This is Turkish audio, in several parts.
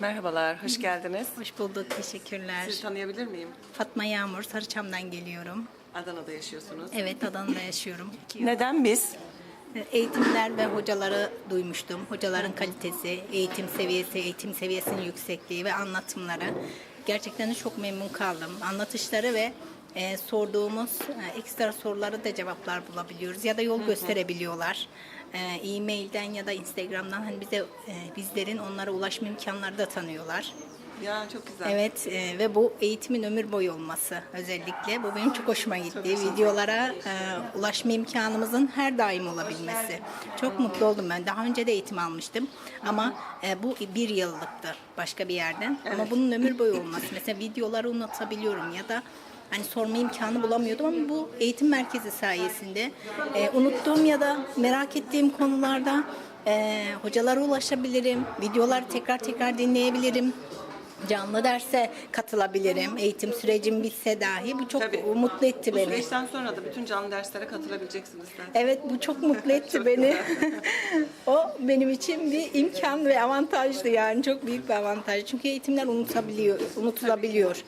Merhabalar, hoş geldiniz. Hoş bulduk, teşekkürler. Sizi tanıyabilir miyim? Fatma Yağmur, Sarıçam'dan geliyorum. Adana'da yaşıyorsunuz. Evet, Adana'da yaşıyorum. Neden biz? Eğitimler ve hocaları duymuştum. Hocaların kalitesi, eğitim seviyesi, eğitim seviyesinin yüksekliği ve anlatımları. Gerçekten çok memnun kaldım. Anlatışları ve e, sorduğumuz e, ekstra soruları da cevaplar bulabiliyoruz ya da yol gösterebiliyorlar. E, e-mailden ya da Instagram'dan hani bize e, bizlerin onlara ulaşma imkanları da tanıyorlar. Ya çok güzel. Evet e, ve bu eğitimin ömür boyu olması özellikle bu benim çok hoşuma gitti. Videolara e, ulaşma imkanımızın her daim olabilmesi. Çok mutlu oldum ben. Daha önce de eğitim almıştım ama e, bu bir yıllıktı başka bir yerden. Ama bunun ömür boyu olması. Mesela videoları unutabiliyorum ya da hani sorma imkanı bulamıyordum ama bu eğitim merkezi sayesinde e, unuttuğum ya da merak ettiğim konularda e, hocalara ulaşabilirim. Videoları tekrar tekrar dinleyebilirim canlı derse katılabilirim. Eğitim sürecim bitse dahi bu çok Tabii. mutlu etti Bu beni. süreçten sonra da bütün canlı derslere katılabileceksiniz zaten. Evet bu çok mutlu etti Çok beni. o benim için bir imkan ve avantajdı yani çok büyük bir avantaj. Çünkü eğitimler unutabiliyor, unutulabiliyor.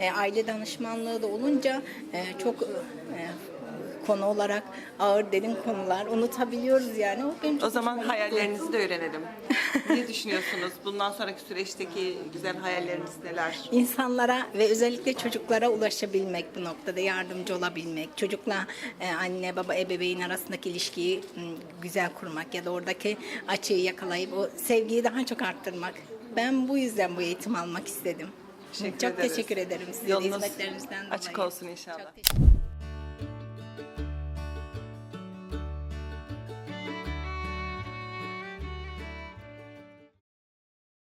E, aile danışmanlığı da olunca e, çok e, konu olarak ağır derin konular unutabiliyoruz yani. O, benim çok O zaman hoşuma gitti. hayallerinizi de öğrenelim. ne düşünüyorsunuz? Bundan sonraki süreçteki güzel hayalleriniz neler? İnsanlara ve özellikle çocuklara ulaşabilmek bu noktada yardımcı olabilmek, çocukla e, anne baba ebeveyn arasındaki ilişkiyi m, güzel kurmak ya da oradaki açığı yakalayıp o sevgiyi daha çok arttırmak. Ben bu yüzden bu eğitim almak istedim. Teşekkür çok ederiz. teşekkür ederim size Yolunuz hizmetlerinizden dolayı. açık olsun inşallah.